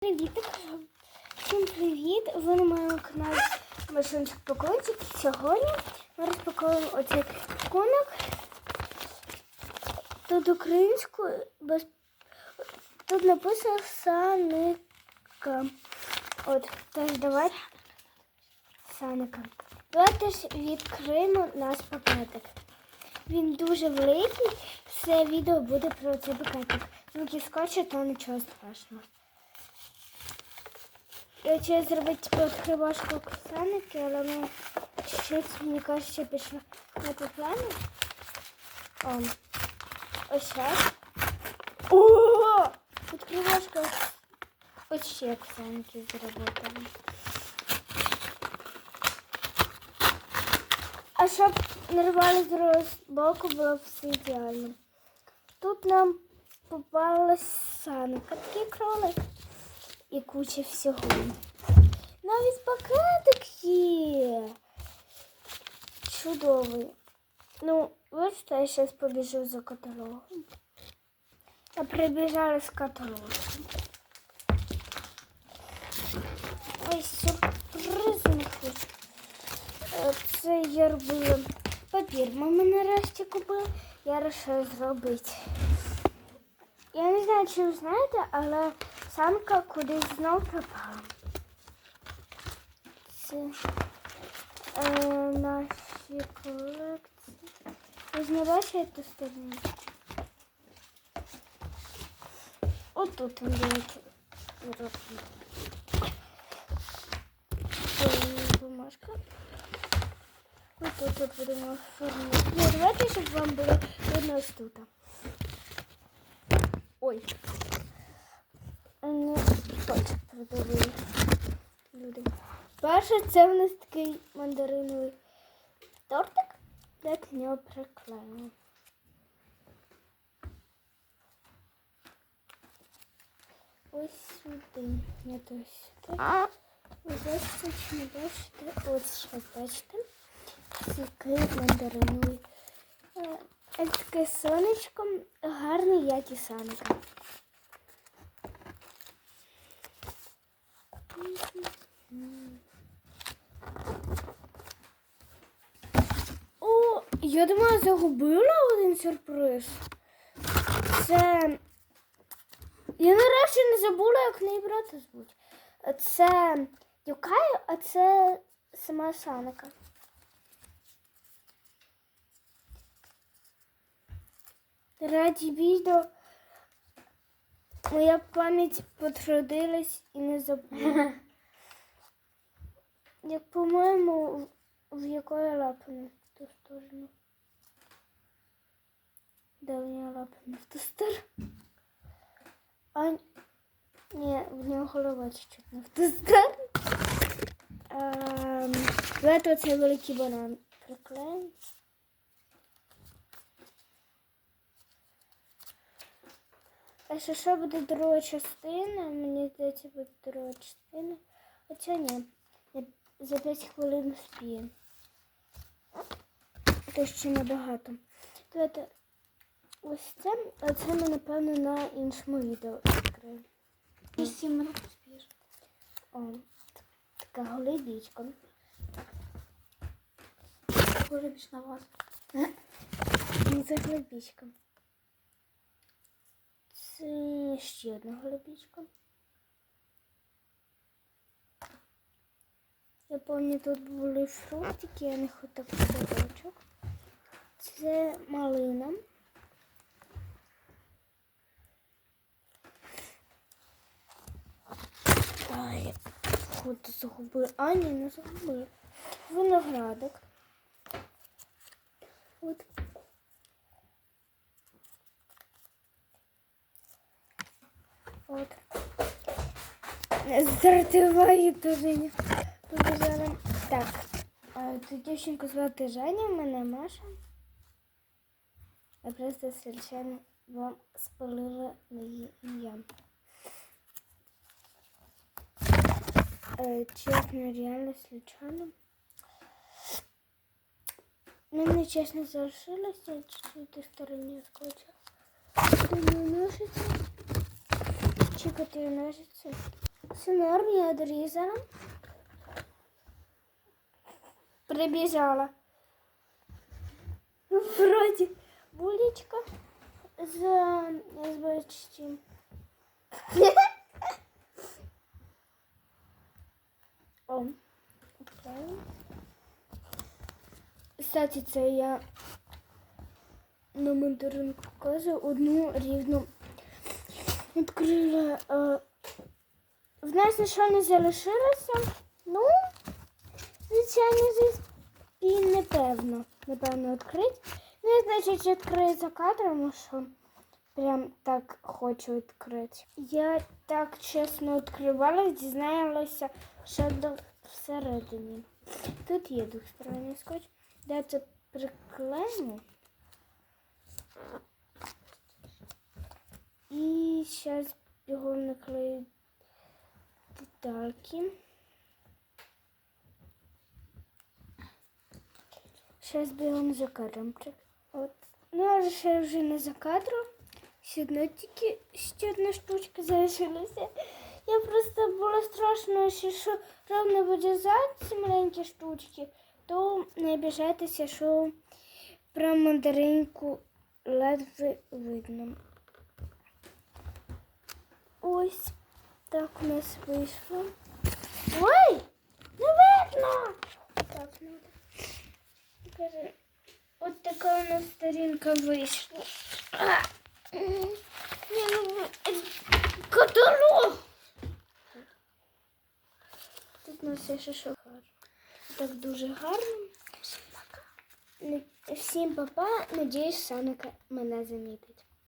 Привіт! Всім привіт! Ви на моєму каналі Машинчик Покойчик. Сьогодні ми розпакуємо оцей пакунок. Тут українською без... Тут написано Саника. От, тож давайте Саника. Давайте ж відкриємо наш пакетик. Він дуже великий. Все відео буде про цей пакетик. Звуки скотчу, то нічого страшного. Я хотіла зробити типу відкривашку Оксаники, але ми чуть, мені кажеться, пішли на ту плану. О, ось так. О! Відкривашка ось ще Оксанки заработали. А щоб не рвали з другого боку, було все ідеально. Тут нам попалась санка, такий кролик і куча всього. Навіть пакетик є. Чудовий. Ну, бачите, я зараз побіжу за каталогом. А прибіжали з каталогом. Ось сюрприз не Це я робила папір. Мама нарешті купила. Я вирішила зробити. Я не знаю, чи ви знаєте, але самка кудись знов пропала. Це е, наші колекції. Ви ж не бачите ту сторону? Отут виробки. Це бумажка. Отут от будемо оформити. Ні, давайте, щоб вам було видно ось тут. Ой. Не точно продали люди. Перше, це в нас такий мандариновий тортик, де к нього приклеїмо. Ось сюди. Не то сюди. Ось ось це чи не бачите? Ось що бачите. Такий мандариновий. Е, е, Таке сонечко, гарний, як і санка. О, я думаю, загубила один сюрприз. Це. Я нарешті не забула, як неї брата звуть. Це Юкай, а це сама Саника. Раді відео. Моя пам'ять потрудилась і не забула. Як по-моєму, в- якої лапи не в ту сторону. Де в нього лапи не в ту сторону? А ні, в нього голова чуть-чуть не в ту сторону. Ем, Давайте оцей великий банан приклеїмо. А що, що буде друга частина? Мені здається, буде друга частина. Хоча ні. Я за 5 хвилин спію. То ще небагато. Давайте ось це, а це ми, напевно, на іншому відео відкриємо. І сім минут спієш. О, така голубічка. Більш на вас. Ну, це голубічка. Це ще одна голубічка. Я пам'ятаю, тут були фруктики, я не хотів садочок. Це малина. Ай, ходу загубили. А, ні, не загубили. Виноградик. От. Стартуває то Женя. Побежала. Так. Тут дівчинку звати Женя, мене Маша. Я просто случайно вам спалила її ім'я. Е, Чесно, реально случайно. Мені чесно залишилося чуть-чуть стороні скотча. Ножиці. Чекати ножиці. Все норм, я одрізала. Прибіжала. Вроді булечка з, з бачим. О, окей. Кстати, це я на мандаринку кажу одну рівну відкрила. В нас нічого не залишилося. Ну, звичайно, здесь і непевно, напевно, відкрити. Не значить відкрити за кадром, що прям так хочу відкрити. Я так чесно відкривала, дізналася, що до всередині. Тут є двосторонній скотч. де це приклеїмо. І зараз його наклею детальки. Зараз бігом за кадром. От. Ну, а ще вже не за кадром. Ще одна тільки ще одна штучка залишилася. Я просто було страшно, що ровно буде за ці маленькі штучки, то не обіжайтеся, що про мандаринку ледве видно. Ось так у нас вийшло. Ой! Не видно! Так, надо. Покажи. От така у нас сторінка вийшла. А! Ні, ну, е, Каталог! Тут у нас є ще що гарно. Так дуже гарно. Всім пока. Всім папа. Надіюсь, Саника мене замітить.